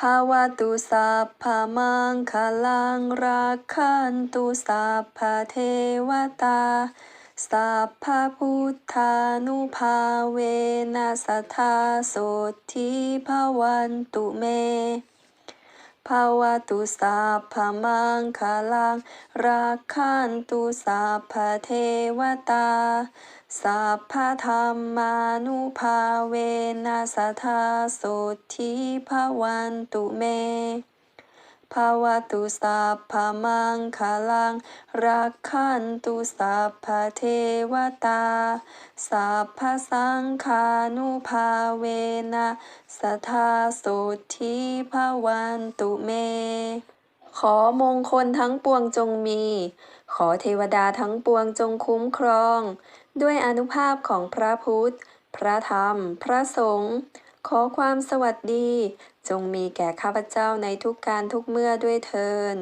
ภาวะตุสัพพมังคลังรักขันตุสัพพเทวตา สัพพพุทธานุภาเวนัสทธาโสทิภวันตุเม ภาวะตุสัพมังคลังรักขันตุสัพเทวตาสัพพธรรมานุภาเวนัสทธาสุทิภวันตุเม ภาวะตุสัพพมังคลัง รักขันตุสัพพเทวตา สัพพสังฆานุภาเวนะสทธาโสทิภวันตุเม ขอมงคลทั้งปวงจงมี ขอเทวดาทั้งปวงจงคุ้มครอง ด้วยอนุภาพของพระพุทธ พระธรรม พระสงฆ์ ขอความสวัสดี จงมีแก่ข้าพเจ้าในทุกการทุกเมื่อด้วยเทิน